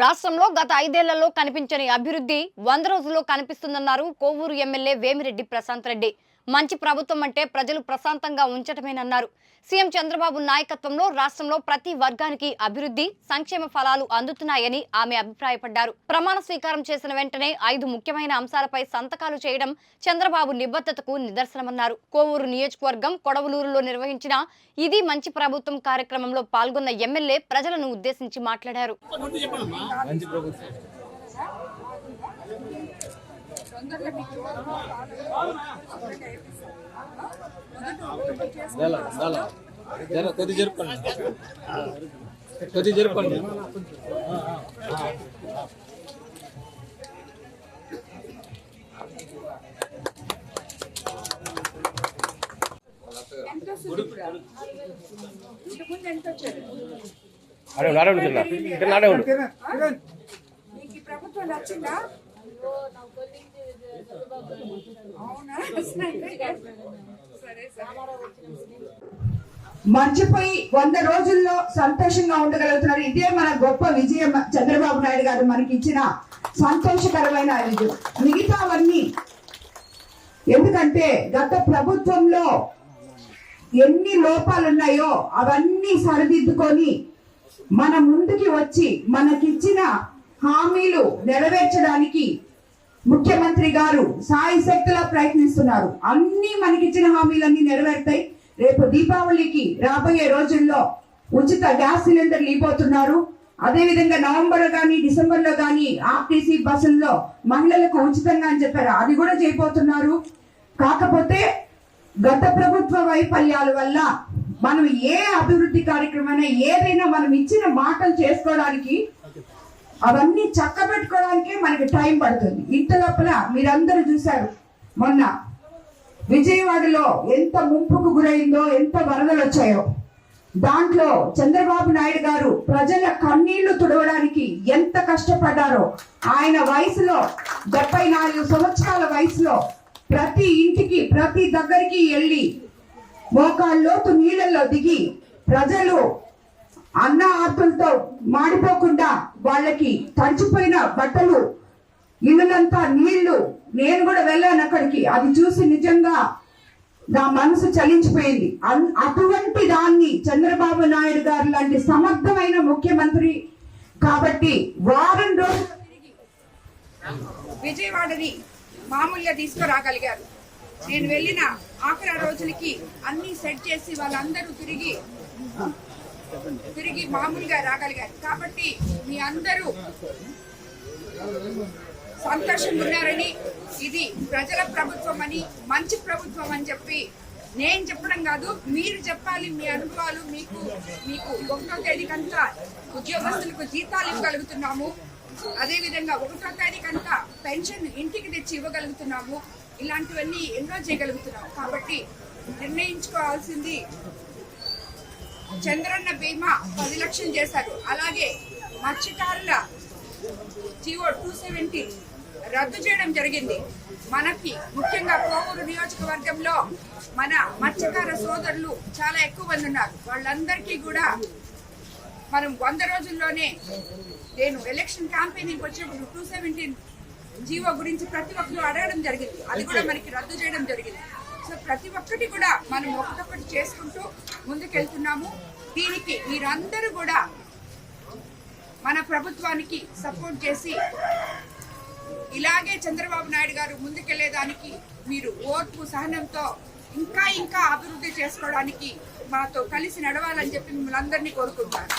రాష్ట్రంలో గత ఐదేళ్ళలో కనిపించని అభివృద్ధి వంద రోజుల్లో కనిపిస్తుందన్నారు కోవూరు ఎమ్మెల్యే వేమిరెడ్డి ప్రశాంత్ రెడ్డి. మంచి ప్రభుత్వం అంటే ప్రజలు ప్రశాంతంగా ఉంచటమేనన్నారు. సీఎం చంద్రబాబు నాయకత్వంలో రాష్ట్రంలో ప్రతి వర్గానికి అభివృద్ధి సంక్షేమ ఫలాలు అందుతున్నాయని ఆమె అభిప్రాయపడ్డారు. ప్రమాణ స్వీకారం చేసిన వెంటనే ఐదు ముఖ్యమైన అంశాలపై సంతకాలు చేయడం చంద్రబాబు నిబద్ధతకు నిదర్శనమన్నారు. కోవూరు నియోజకవర్గం కొడవలూరులో నిర్వహించిన ఇది మంచి ప్రభుత్వం కార్యక్రమంలో పాల్గొన్న ఎమ్మెల్యే ప్రజలను ఉద్దేశించి మాట్లాడారు. జర కొద్ది జరుపుకోండి. కొద్ది జరుపుకోండి. అడే నాడే ఇక్కడ నాడే ప్రభుత్వం నచ్చిందా? మర్చిపోయి వంద రోజుల్లో సంతోషంగా ఉండగలుగుతున్నారు. ఇదే మన గొప్ప విజయం చంద్రబాబు నాయుడు గారు మనకి ఇచ్చిన సంతోషకరమైన విజయం మిగతావన్నీ ఎందుకంటే గత ప్రభుత్వంలో ఎన్ని లోపాలు ఉన్నాయో అవన్నీ సరిదిద్దుకొని మన ముందుకి వచ్చి మనకిచ్చిన హామీలు నెరవేర్చడానికి ముఖ్యమంత్రి గారు సాయి శక్తిలా ప్రయత్నిస్తున్నారు. అన్ని మనకిచ్చిన హామీలన్నీ నెరవేరుతాయి. రేపు దీపావళికి రాబోయే రోజుల్లో ఉచిత గ్యాస్ సిలిండర్లు ఇవ్వబోతున్నారు. అదే విధంగా నవంబర్ కానీ డిసెంబర్లో కానీ ఆర్టీసీ బస్సుల్లో మహిళలకు ఉచితంగా అని చెప్పారు. అది కూడా చేయబోతున్నారు. కాకపోతే గత ప్రభుత్వ వైఫల్యాల వల్ల మనం ఏ అభివృద్ధి కార్యక్రమైనా ఏదైనా మనం ఇచ్చిన మాటలు చేసుకోవడానికి అవన్నీ చక్కబెట్టుకోవడానికే మనకి టైం పడుతుంది. ఇంత లోపల మీరందరూ చూశారు. మొన్న విజయవాడలో ఎంత ముంపుకు గురైందో ఎంత వరదలు వచ్చాయో. దాంట్లో చంద్రబాబు నాయుడు గారు ప్రజల కన్నీళ్ళు తుడవడానికి ఎంత కష్టపడ్డారో ఆయన వయసులో డెబ్బై నాలుగు సంవత్సరాల వయసులో ప్రతి ఇంటికి ప్రతి దగ్గరికి వెళ్ళి మోకాళ్ళలోతు నీళ్ళల్లో దిగి ప్రజలు అన్న ఆత్మలతో మాడిపోకుండా వాళ్ళకి తడిచిపోయిన బట్టలు ఇళ్ళంతా నీళ్ళు. నేను కూడా వెళ్ళాను అక్కడికి. అది చూసి నిజంగా నా మనసు చలించిపోయింది. అటువంటి దాన్ని చంద్రబాబు నాయుడు గారు లాంటి సమర్థమైన ముఖ్యమంత్రి కాబట్టి వారం రోజులు విజయవాడని మామూలుగా తీసుకురాగలిగారు. నేను వెళ్ళిన ఆఖరి రోజులకి అన్ని సెట్ చేసి వాళ్ళందరూ తిరిగి తిరిగి మామూలుగా రాగలిగారు. కాబట్టి మీ అందరూ సంతోషంగా ఉన్నారని ఇది ప్రజల ప్రభుత్వం అని మంచి ప్రభుత్వం అని చెప్పి నేను చెప్పడం కాదు మీరు చెప్పాలి మీ అనుభవాలు మీకు మీకు ఒకటో తేదీకంతా ఉద్యోగస్తులకు జీతాలు ఇవ్వగలుగుతున్నాము. అదేవిధంగా ఒకటో కనుక పెన్షన్ ఇంటికి తెచ్చి ఇవ్వగలుగుతున్నాము. ఇలాంటివన్నీ ఎన్నో చేయగలుగుతున్నాము. కాబట్టి నిర్ణయించుకోవాల్సింది చంద్రన్న బీమా పది లక్షలు చేశారు. అలాగే మత్స్యకారుల జియో టూ సెవెంటీ రద్దు చేయడం జరిగింది. మనకి ముఖ్యంగా కోవూరు నియోజకవర్గంలో మన మత్స్యకార సోదరులు చాలా ఎక్కువ మంది ఉన్నారు. వాళ్ళందరికీ కూడా మనం వంద రోజుల్లోనే నేను ఎలక్షన్ క్యాంపెయినింగ్ వచ్చినప్పుడు టూ సెవెంటీన్ జీవో గురించి ప్రతి ఒక్కరు అడగడం జరిగింది. అది కూడా మనకి రద్దు చేయడం జరిగింది. సో ప్రతి ఒక్కటి కూడా మనం ఒకటొకటి చేసుకుంటూ ముందుకెళ్తున్నాము. దీనికి మీరందరూ కూడా మన ప్రభుత్వానికి సపోర్ట్ చేసి ఇలాగే చంద్రబాబు నాయుడు గారు ముందుకెళ్ళేదానికి మీరు ఓర్పు సహనంతో ఇంకా ఇంకా అభివృద్ధి చేసుకోవడానికి మాతో కలిసి నడవాలని చెప్పి మిమ్మల్ని అందరినీ కోరుకుంటున్నాను.